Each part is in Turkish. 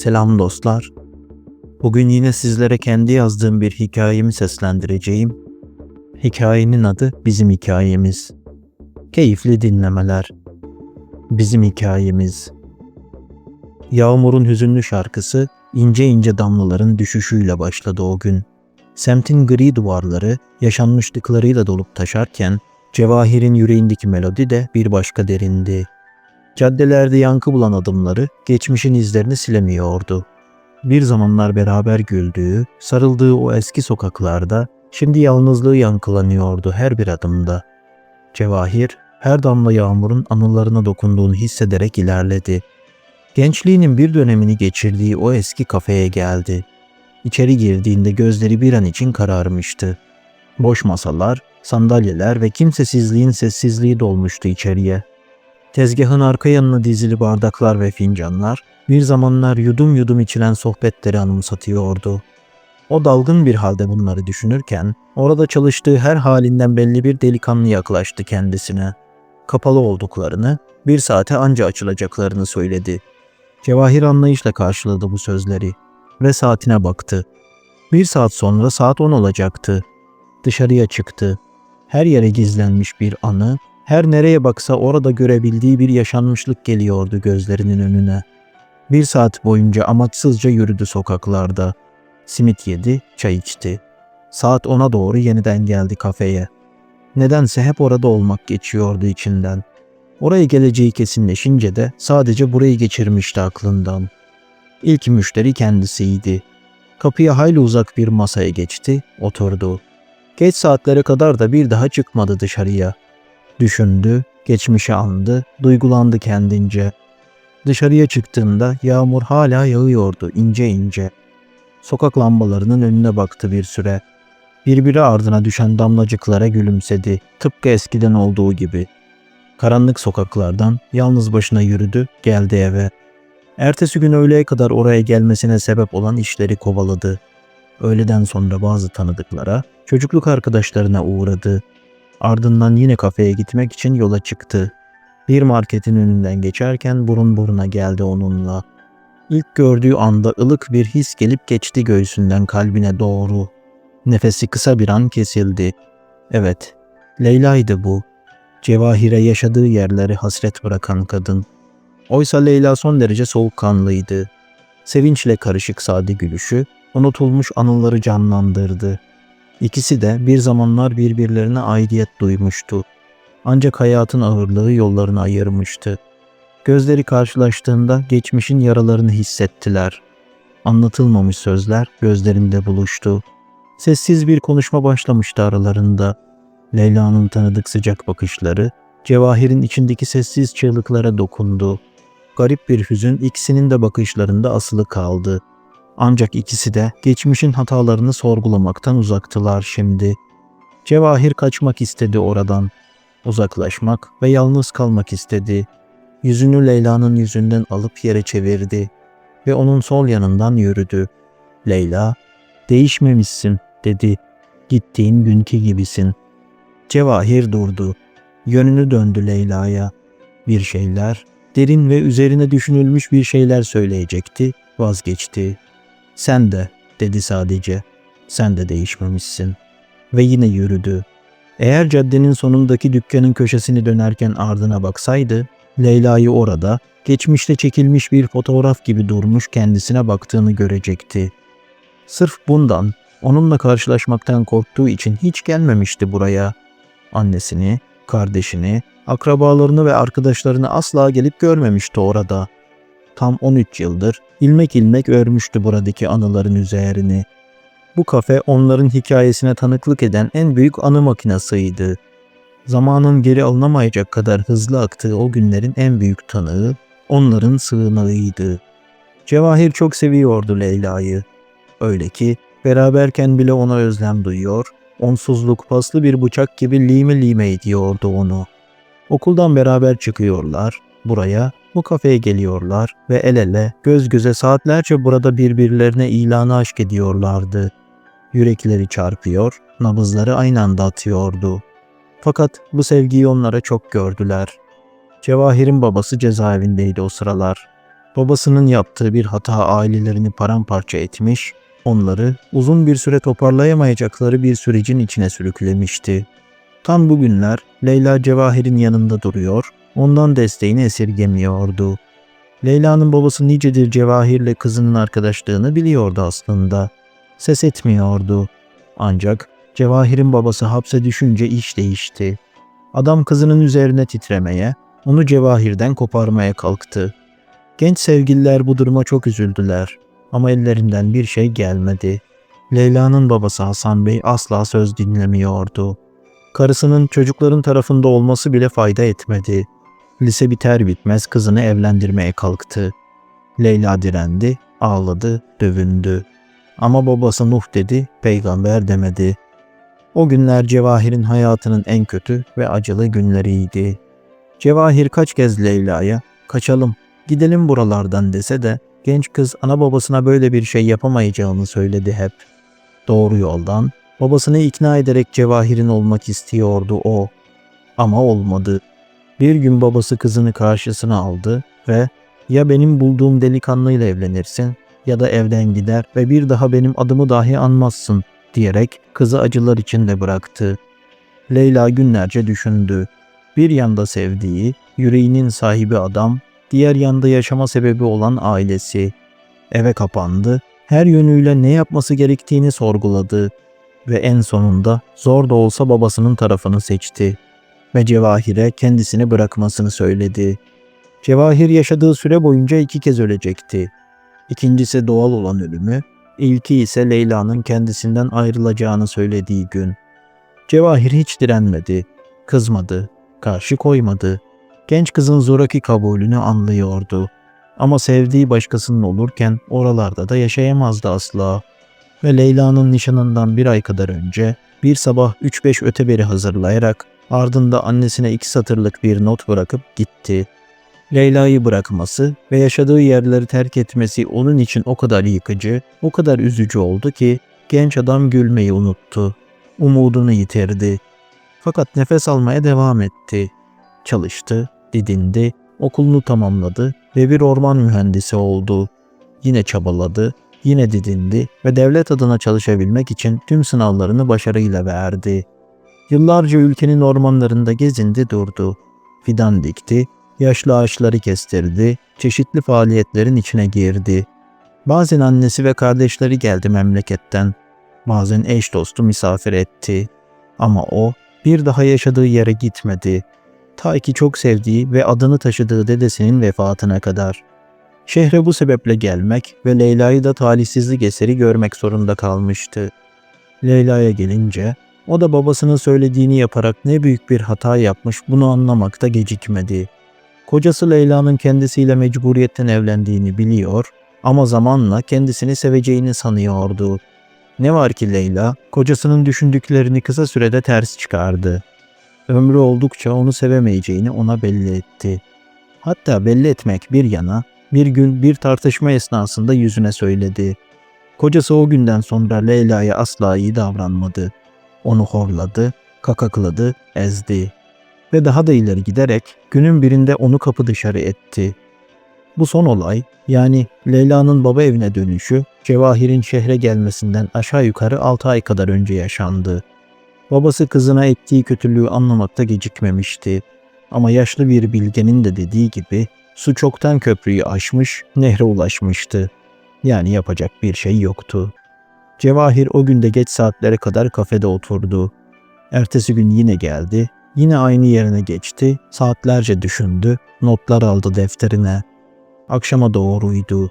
Selam dostlar. Bugün yine sizlere kendi yazdığım bir hikayemi seslendireceğim. Hikayenin adı Bizim Hikayemiz. Keyifli dinlemeler. Bizim Hikayemiz. Yağmur'un hüzünlü şarkısı ince ince damlaların düşüşüyle başladı o gün. Semtin gri duvarları yaşanmışlıklarıyla dolup taşarken Cevahir'in yüreğindeki melodi de bir başka derindi. Caddelerde yankı bulan adımları geçmişin izlerini silemiyordu. Bir zamanlar beraber güldüğü, sarıldığı o eski sokaklarda şimdi yalnızlığı yankılanıyordu her bir adımda. Cevahir her damla yağmurun anılarına dokunduğunu hissederek ilerledi. Gençliğinin bir dönemini geçirdiği o eski kafeye geldi. İçeri girdiğinde gözleri bir an için kararmıştı. Boş masalar, sandalyeler ve kimsesizliğin sessizliği dolmuştu içeriye. Tezgahın arka yanına dizili bardaklar ve fincanlar bir zamanlar yudum yudum içilen sohbetleri anımsatıyordu. O dalgın bir halde bunları düşünürken orada çalıştığı her halinden belli bir delikanlı yaklaştı kendisine. Kapalı olduklarını, bir saate anca açılacaklarını söyledi. Cevahir anlayışla karşıladı bu sözleri ve saatine baktı. Bir saat sonra saat 10 olacaktı. Dışarıya çıktı. Her yere gizlenmiş bir anı, her nereye baksa orada görebildiği bir yaşanmışlık geliyordu gözlerinin önüne. Bir saat boyunca amaçsızca yürüdü sokaklarda. Simit yedi, çay içti. Saat ona doğru yeniden geldi kafeye. Nedense hep orada olmak geçiyordu içinden. Oraya geleceği kesinleşince de sadece burayı geçirmişti aklından. İlk müşteri kendisiydi. Kapıya hayli uzak bir masaya geçti, oturdu. Geç saatlere kadar da bir daha çıkmadı dışarıya. Düşündü, geçmişi andı, duygulandı kendince. Dışarıya çıktığında yağmur hala yağıyordu ince ince. Sokak lambalarının önüne baktı bir süre. Birbiri ardına düşen damlacıklara gülümsedi, tıpkı eskiden olduğu gibi. Karanlık sokaklardan yalnız başına yürüdü, geldi eve. Ertesi gün öğleye kadar oraya gelmesine sebep olan işleri kovaladı. Öğleden sonra bazı tanıdıklara, çocukluk arkadaşlarına uğradı. Ardından yine kafeye gitmek için yola çıktı. Bir marketin önünden geçerken burun buruna geldi onunla. İlk gördüğü anda ılık bir his gelip geçti göğsünden kalbine doğru. Nefesi kısa bir an kesildi. Evet, Leyla'ydı bu. Cevahire yaşadığı yerleri hasret bırakan kadın. Oysa Leyla son derece soğukkanlıydı. Sevinçle karışık sade gülüşü unutulmuş anıları canlandırdı. İkisi de bir zamanlar birbirlerine aidiyet duymuştu. Ancak hayatın ağırlığı yollarını ayırmıştı. Gözleri karşılaştığında geçmişin yaralarını hissettiler. Anlatılmamış sözler gözlerinde buluştu. Sessiz bir konuşma başlamıştı aralarında. Leyla'nın tanıdık sıcak bakışları, Cevahir'in içindeki sessiz çığlıklara dokundu. Garip bir hüzün ikisinin de bakışlarında asılı kaldı. Ancak ikisi de geçmişin hatalarını sorgulamaktan uzaktılar şimdi. Cevahir kaçmak istedi oradan. Uzaklaşmak ve yalnız kalmak istedi. Yüzünü Leyla'nın yüzünden alıp yere çevirdi ve onun sol yanından yürüdü. Leyla, değişmemişsin dedi. Gittiğin günkü gibisin. Cevahir durdu. Yönünü döndü Leyla'ya. Bir şeyler, derin ve üzerine düşünülmüş bir şeyler söyleyecekti, vazgeçti. Sen de, dedi sadece. Sen de değişmemişsin. Ve yine yürüdü. Eğer caddenin sonundaki dükkanın köşesini dönerken ardına baksaydı, Leyla'yı orada, geçmişte çekilmiş bir fotoğraf gibi durmuş kendisine baktığını görecekti. Sırf bundan, onunla karşılaşmaktan korktuğu için hiç gelmemişti buraya. Annesini, kardeşini, akrabalarını ve arkadaşlarını asla gelip görmemişti orada. Tam 13 yıldır ilmek ilmek örmüştü buradaki anıların üzerini. Bu kafe onların hikayesine tanıklık eden en büyük anı makinasıydı. Zamanın geri alınamayacak kadar hızlı aktığı o günlerin en büyük tanığı, onların sığınağıydı. Cevahir çok seviyordu Leyla'yı. Öyle ki beraberken bile ona özlem duyuyor, onsuzluk paslı bir bıçak gibi lime lime ediyordu onu. Okuldan beraber çıkıyorlar, buraya, bu kafeye geliyorlar ve el ele, göz göze saatlerce burada birbirlerine ilanı aşk ediyorlardı. Yürekleri çarpıyor, nabızları aynı anda atıyordu. Fakat bu sevgiyi onlara çok gördüler. Cevahir'in babası cezaevindeydi o sıralar. Babasının yaptığı bir hata ailelerini paramparça etmiş, onları uzun bir süre toparlayamayacakları bir sürecin içine sürüklemişti. Tam bugünler Leyla Cevahir'in yanında duruyor, ondan desteğini esirgemiyordu. Leyla'nın babası nicedir Cevahir'le kızının arkadaşlığını biliyordu aslında. Ses etmiyordu. Ancak Cevahir'in babası hapse düşünce iş değişti. Adam kızının üzerine titremeye, onu Cevahir'den koparmaya kalktı. Genç sevgililer bu duruma çok üzüldüler ama ellerinden bir şey gelmedi. Leyla'nın babası Hasan Bey asla söz dinlemiyordu. Karısının çocukların tarafında olması bile fayda etmedi. Lise biter bitmez kızını evlendirmeye kalktı. Leyla direndi, ağladı, dövündü. Ama babası Nuh dedi, peygamber demedi. O günler Cevahir'in hayatının en kötü ve acılı günleriydi. Cevahir kaç kez Leyla'ya kaçalım, gidelim buralardan dese de genç kız ana babasına böyle bir şey yapamayacağını söyledi hep. Doğru yoldan babasını ikna ederek Cevahir'in olmak istiyordu o. Ama olmadı. Bir gün babası kızını karşısına aldı ve ya benim bulduğum delikanlıyla evlenirsin ya da evden gider ve bir daha benim adımı dahi anmazsın diyerek kızı acılar içinde bıraktı. Leyla günlerce düşündü. Bir yanda sevdiği, yüreğinin sahibi adam, diğer yanda yaşama sebebi olan ailesi. Eve kapandı, her yönüyle ne yapması gerektiğini sorguladı ve en sonunda zor da olsa babasının tarafını seçti ve Cevahir'e kendisini bırakmasını söyledi. Cevahir yaşadığı süre boyunca iki kez ölecekti. İkincisi doğal olan ölümü, ilki ise Leyla'nın kendisinden ayrılacağını söylediği gün. Cevahir hiç direnmedi, kızmadı, karşı koymadı. Genç kızın zoraki kabulünü anlıyordu. Ama sevdiği başkasının olurken oralarda da yaşayamazdı asla. Ve Leyla'nın nişanından bir ay kadar önce bir sabah 3-5 öteberi hazırlayarak ardında annesine iki satırlık bir not bırakıp gitti. Leyla'yı bırakması ve yaşadığı yerleri terk etmesi onun için o kadar yıkıcı, o kadar üzücü oldu ki genç adam gülmeyi unuttu. Umudunu yitirdi. Fakat nefes almaya devam etti. Çalıştı, didindi, okulunu tamamladı ve bir orman mühendisi oldu. Yine çabaladı, yine didindi ve devlet adına çalışabilmek için tüm sınavlarını başarıyla verdi. Yıllarca ülkenin ormanlarında gezindi durdu. Fidan dikti, yaşlı ağaçları kestirdi, çeşitli faaliyetlerin içine girdi. Bazen annesi ve kardeşleri geldi memleketten. Bazen eş dostu misafir etti. Ama o bir daha yaşadığı yere gitmedi. Ta ki çok sevdiği ve adını taşıdığı dedesinin vefatına kadar. Şehre bu sebeple gelmek ve Leyla'yı da talihsizlik eseri görmek zorunda kalmıştı. Leyla'ya gelince o da babasının söylediğini yaparak ne büyük bir hata yapmış bunu anlamakta gecikmedi. Kocası Leyla'nın kendisiyle mecburiyetten evlendiğini biliyor ama zamanla kendisini seveceğini sanıyordu. Ne var ki Leyla, kocasının düşündüklerini kısa sürede ters çıkardı. Ömrü oldukça onu sevemeyeceğini ona belli etti. Hatta belli etmek bir yana, bir gün bir tartışma esnasında yüzüne söyledi. Kocası o günden sonra Leyla'ya asla iyi davranmadı. Onu horladı, kakakladı, ezdi ve daha da ileri giderek günün birinde onu kapı dışarı etti. Bu son olay yani Leyla'nın baba evine dönüşü Cevahir'in şehre gelmesinden aşağı yukarı 6 ay kadar önce yaşandı. Babası kızına ettiği kötülüğü anlamakta gecikmemişti. Ama yaşlı bir bilgenin de dediği gibi su çoktan köprüyü aşmış, nehre ulaşmıştı. Yani yapacak bir şey yoktu. Cevahir o günde geç saatlere kadar kafede oturdu. Ertesi gün yine geldi, yine aynı yerine geçti, saatlerce düşündü, notlar aldı defterine. Akşama doğruydu.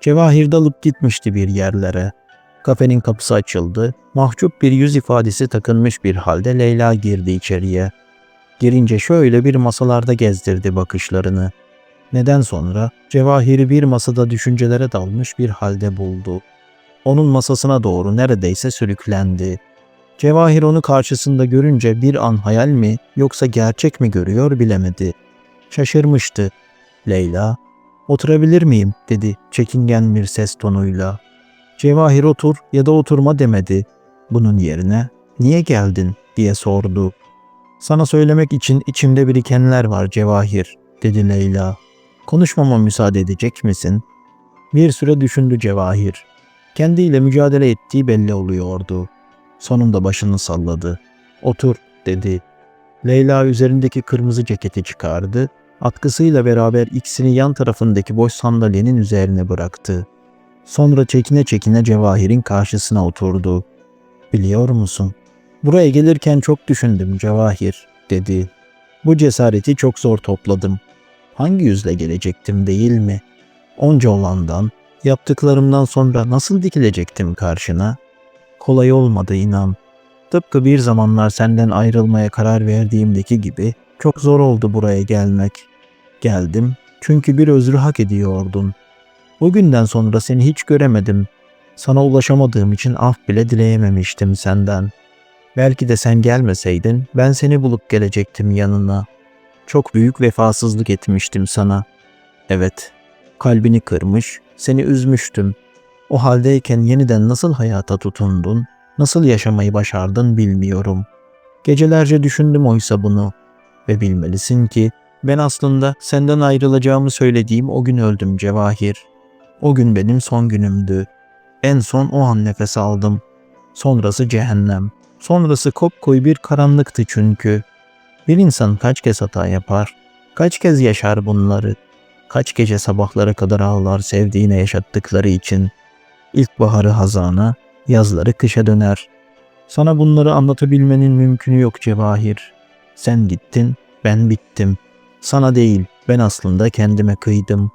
Cevahir dalıp gitmişti bir yerlere. Kafenin kapısı açıldı, mahcup bir yüz ifadesi takınmış bir halde Leyla girdi içeriye. Girince şöyle bir masalarda gezdirdi bakışlarını. Neden sonra Cevahir'i bir masada düşüncelere dalmış bir halde buldu onun masasına doğru neredeyse sürüklendi. Cevahir onu karşısında görünce bir an hayal mi yoksa gerçek mi görüyor bilemedi. Şaşırmıştı. Leyla, oturabilir miyim dedi çekingen bir ses tonuyla. Cevahir otur ya da oturma demedi. Bunun yerine niye geldin diye sordu. Sana söylemek için içimde birikenler var Cevahir dedi Leyla. Konuşmama müsaade edecek misin? Bir süre düşündü Cevahir. Kendiyle mücadele ettiği belli oluyordu. Sonunda başını salladı. Otur dedi. Leyla üzerindeki kırmızı ceketi çıkardı. Atkısıyla beraber ikisini yan tarafındaki boş sandalyenin üzerine bıraktı. Sonra çekine çekine Cevahir'in karşısına oturdu. Biliyor musun? Buraya gelirken çok düşündüm Cevahir dedi. Bu cesareti çok zor topladım. Hangi yüzle gelecektim değil mi? Onca olandan, yaptıklarımdan sonra nasıl dikilecektim karşına? Kolay olmadı inan. Tıpkı bir zamanlar senden ayrılmaya karar verdiğimdeki gibi çok zor oldu buraya gelmek. Geldim çünkü bir özrü hak ediyordun. Bugünden sonra seni hiç göremedim. Sana ulaşamadığım için af bile dileyememiştim senden. Belki de sen gelmeseydin ben seni bulup gelecektim yanına. Çok büyük vefasızlık etmiştim sana. Evet, kalbini kırmış, seni üzmüştüm. O haldeyken yeniden nasıl hayata tutundun, nasıl yaşamayı başardın bilmiyorum. Gecelerce düşündüm oysa bunu. Ve bilmelisin ki ben aslında senden ayrılacağımı söylediğim o gün öldüm Cevahir. O gün benim son günümdü. En son o an nefes aldım. Sonrası cehennem. Sonrası kopkoyu bir karanlıktı çünkü. Bir insan kaç kez hata yapar? Kaç kez yaşar bunları? Kaç gece sabahlara kadar ağlar sevdiğine yaşattıkları için? İlkbaharı hazana, yazları kışa döner. Sana bunları anlatabilmenin mümkünü yok Cevahir. Sen gittin, ben bittim. Sana değil, ben aslında kendime kıydım.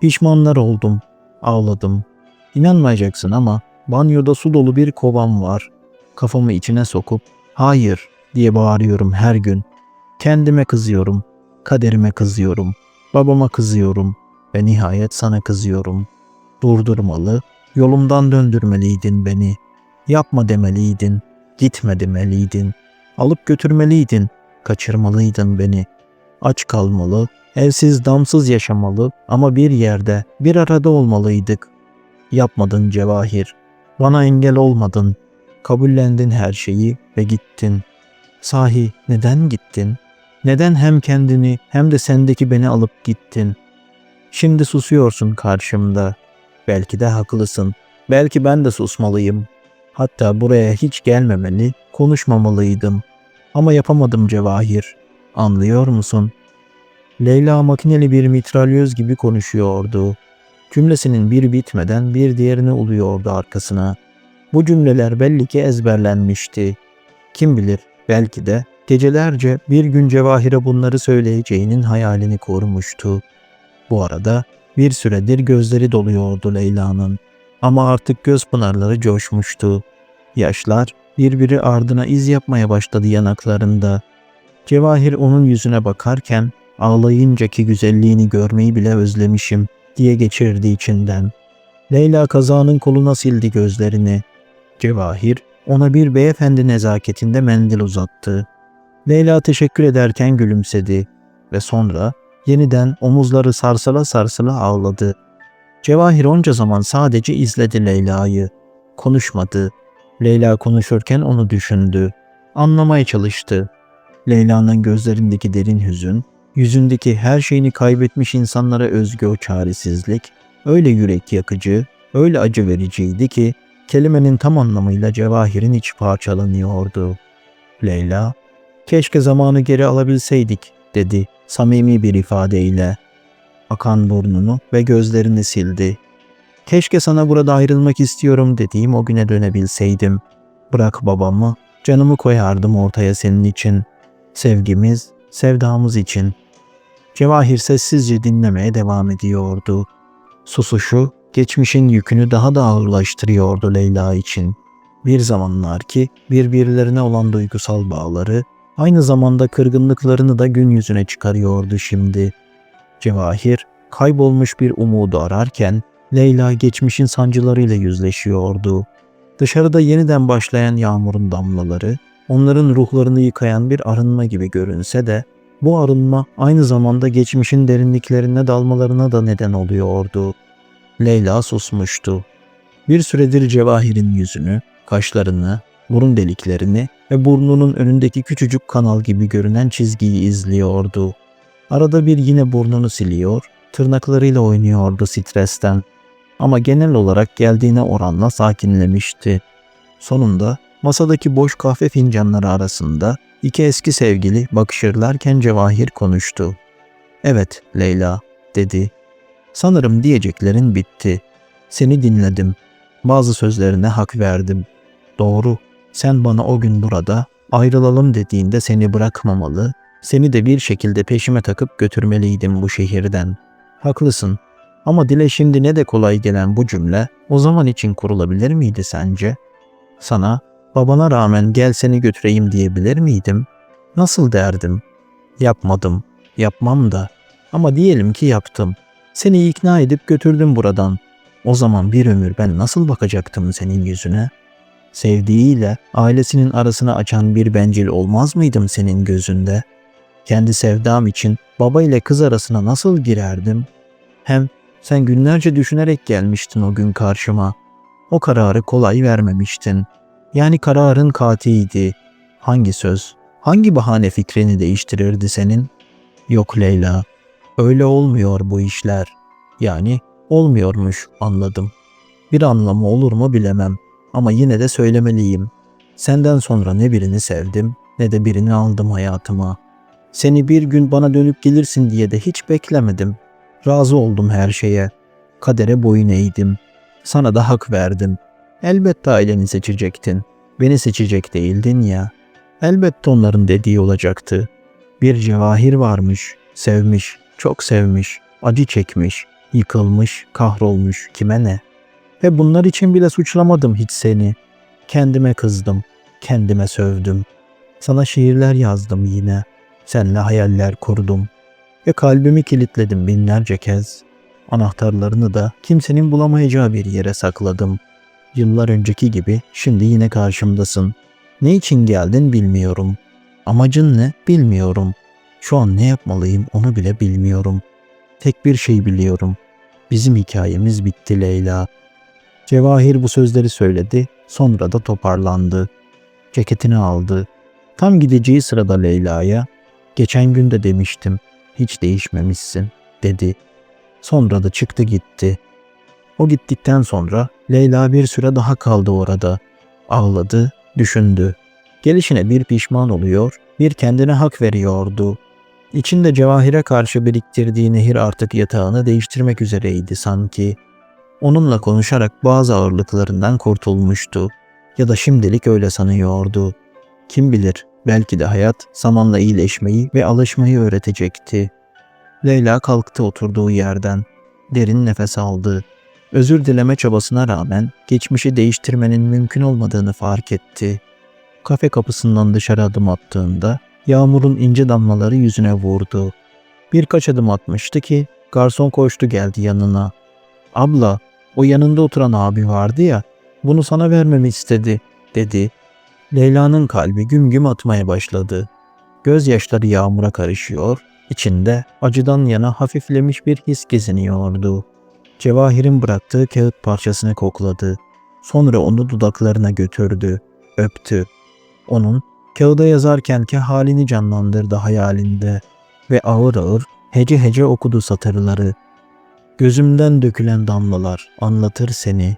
Pişmanlar oldum, ağladım. İnanmayacaksın ama banyoda su dolu bir kovam var. Kafamı içine sokup hayır diye bağırıyorum her gün. Kendime kızıyorum, kaderime kızıyorum, babama kızıyorum ve nihayet sana kızıyorum. Durdurmalı, yolumdan döndürmeliydin beni. Yapma demeliydin, gitme demeliydin. Alıp götürmeliydin, kaçırmalıydın beni. Aç kalmalı, evsiz damsız yaşamalı ama bir yerde, bir arada olmalıydık. Yapmadın Cevahir. Bana engel olmadın. Kabullendin her şeyi ve gittin. Sahi neden gittin? Neden hem kendini hem de sendeki beni alıp gittin? Şimdi susuyorsun karşımda. Belki de haklısın. Belki ben de susmalıyım. Hatta buraya hiç gelmemeli, konuşmamalıydım. Ama yapamadım Cevahir. Anlıyor musun? Leyla makineli bir mitralyöz gibi konuşuyordu. Cümlesinin bir bitmeden bir diğerini uluyordu arkasına. Bu cümleler belli ki ezberlenmişti. Kim bilir belki de gecelerce bir gün Cevahir'e bunları söyleyeceğinin hayalini kurmuştu. Bu arada bir süredir gözleri doluyordu Leyla'nın. Ama artık göz pınarları coşmuştu. Yaşlar birbiri ardına iz yapmaya başladı yanaklarında. Cevahir onun yüzüne bakarken ağlayıncaki güzelliğini görmeyi bile özlemişim diye geçirdi içinden. Leyla kazanın koluna sildi gözlerini. Cevahir ona bir beyefendi nezaketinde mendil uzattı. Leyla teşekkür ederken gülümsedi ve sonra yeniden omuzları sarsıla sarsıla ağladı. Cevahir onca zaman sadece izledi Leyla'yı. Konuşmadı. Leyla konuşurken onu düşündü. Anlamaya çalıştı. Leyla'nın gözlerindeki derin hüzün, yüzündeki her şeyini kaybetmiş insanlara özgü o çaresizlik, öyle yürek yakıcı, öyle acı vericiydi ki kelimenin tam anlamıyla Cevahir'in iç parçalanıyordu. Leyla, keşke zamanı geri alabilseydik dedi samimi bir ifadeyle. Akan burnunu ve gözlerini sildi. Keşke sana burada ayrılmak istiyorum dediğim o güne dönebilseydim. Bırak babamı, canımı koyardım ortaya senin için. Sevgimiz, sevdamız için. Cevahir sessizce dinlemeye devam ediyordu. Susuşu, geçmişin yükünü daha da ağırlaştırıyordu Leyla için. Bir zamanlar ki birbirlerine olan duygusal bağları, aynı zamanda kırgınlıklarını da gün yüzüne çıkarıyordu şimdi. Cevahir, kaybolmuş bir umudu ararken, Leyla geçmişin sancılarıyla yüzleşiyordu. Dışarıda yeniden başlayan yağmurun damlaları, onların ruhlarını yıkayan bir arınma gibi görünse de, bu arınma aynı zamanda geçmişin derinliklerine dalmalarına da neden oluyordu. Leyla susmuştu. Bir süredir Cevahir'in yüzünü, kaşlarını, burun deliklerini ve burnunun önündeki küçücük kanal gibi görünen çizgiyi izliyordu. Arada bir yine burnunu siliyor, Tırnaklarıyla oynuyordu stresten. Ama genel olarak geldiğine oranla sakinlemişti. Sonunda masadaki boş kahve fincanları arasında iki eski sevgili bakışırlarken Cevahir konuştu. Evet Leyla dedi. Sanırım diyeceklerin bitti. Seni dinledim. Bazı sözlerine hak verdim. Doğru. Sen bana o gün burada ayrılalım dediğinde seni bırakmamalı, seni de bir şekilde peşime takıp götürmeliydim bu şehirden. Haklısın. Ama dile şimdi ne de kolay gelen bu cümle o zaman için kurulabilir miydi sence? Sana babana rağmen gel seni götüreyim diyebilir miydim? Nasıl derdim? Yapmadım. Yapmam da. Ama diyelim ki yaptım. Seni ikna edip götürdüm buradan. O zaman bir ömür ben nasıl bakacaktım senin yüzüne? Sevdiğiyle ailesinin arasını açan bir bencil olmaz mıydım senin gözünde? Kendi sevdam için baba ile kız arasına nasıl girerdim? Hem sen günlerce düşünerek gelmiştin o gün karşıma. O kararı kolay vermemiştin. Yani kararın katiydi. Hangi söz, hangi bahane fikrini değiştirirdi senin? Yok Leyla, öyle olmuyor bu işler. Yani olmuyormuş anladım. Bir anlamı olur mu bilemem ama yine de söylemeliyim. Senden sonra ne birini sevdim ne de birini aldım hayatıma. Seni bir gün bana dönüp gelirsin diye de hiç beklemedim. Razı oldum her şeye. Kadere boyun eğdim. Sana da hak verdim. Elbette aileni seçecektin. Beni seçecek değildin ya. Elbette onların dediği olacaktı. Bir cevahir varmış, sevmiş, çok sevmiş, acı çekmiş, yıkılmış, kahrolmuş, kime ne? Ve bunlar için bile suçlamadım hiç seni. Kendime kızdım, kendime sövdüm. Sana şiirler yazdım yine. Seninle hayaller kurdum. Ve kalbimi kilitledim binlerce kez. Anahtarlarını da kimsenin bulamayacağı bir yere sakladım. Yıllar önceki gibi şimdi yine karşımdasın. Ne için geldin bilmiyorum. Amacın ne bilmiyorum. Şu an ne yapmalıyım onu bile bilmiyorum. Tek bir şey biliyorum. Bizim hikayemiz bitti Leyla. Cevahir bu sözleri söyledi, sonra da toparlandı. Ceketini aldı. Tam gideceği sırada Leyla'ya, geçen gün de demiştim, hiç değişmemişsin, dedi. Sonra da çıktı gitti. O gittikten sonra Leyla bir süre daha kaldı orada. Ağladı, düşündü. Gelişine bir pişman oluyor, bir kendine hak veriyordu. İçinde Cevahir'e karşı biriktirdiği nehir artık yatağını değiştirmek üzereydi sanki. Onunla konuşarak bazı ağırlıklarından kurtulmuştu. Ya da şimdilik öyle sanıyordu. Kim bilir, belki de hayat zamanla iyileşmeyi ve alışmayı öğretecekti. Leyla kalktı oturduğu yerden. Derin nefes aldı. Özür dileme çabasına rağmen geçmişi değiştirmenin mümkün olmadığını fark etti. Kafe kapısından dışarı adım attığında yağmurun ince damlaları yüzüne vurdu. Birkaç adım atmıştı ki garson koştu geldi yanına. Abla, o yanında oturan abi vardı ya, bunu sana vermemi istedi, dedi. Leyla'nın kalbi güm güm atmaya başladı. Gözyaşları yağmura karışıyor, içinde acıdan yana hafiflemiş bir his geziniyordu. Cevahir'in bıraktığı kağıt parçasını kokladı. Sonra onu dudaklarına götürdü, öptü. Onun kağıda yazarkenki halini canlandırdı hayalinde ve ağır ağır hece hece okudu satırları. Gözümden dökülen damlalar anlatır seni.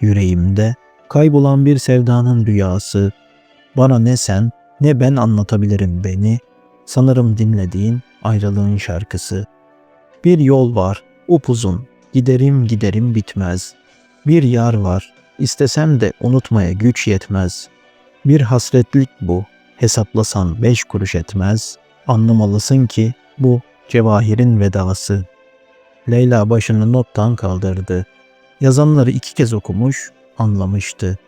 Yüreğimde kaybolan bir sevdanın rüyası. Bana ne sen ne ben anlatabilirim beni. Sanırım dinlediğin ayrılığın şarkısı. Bir yol var, upuzun. Giderim giderim bitmez. Bir yar var, istesem de unutmaya güç yetmez. Bir hasretlik bu, hesaplasan beş kuruş etmez. Anlamalısın ki bu Cevahir'in vedası.'' Leyla başını nottan kaldırdı. Yazanları iki kez okumuş, anlamıştı.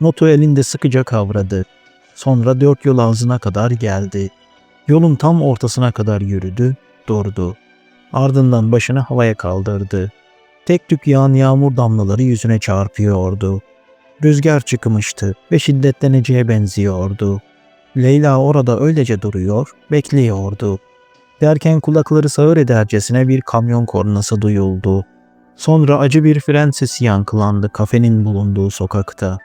Notu elinde sıkıca kavradı. Sonra dört yol ağzına kadar geldi. Yolun tam ortasına kadar yürüdü, durdu. Ardından başını havaya kaldırdı. Tek tük yağan yağmur damlaları yüzüne çarpıyordu. Rüzgar çıkmıştı ve şiddetleneceğe benziyordu. Leyla orada öylece duruyor, bekliyordu. Derken kulakları sağır edercesine bir kamyon kornası duyuldu. Sonra acı bir fren sesi yankılandı kafenin bulunduğu sokakta.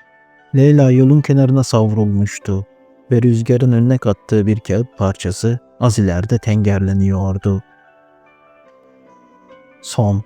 Leyla yolun kenarına savrulmuştu ve rüzgarın önüne kattığı bir kağıt parçası az ileride tengerleniyordu. Son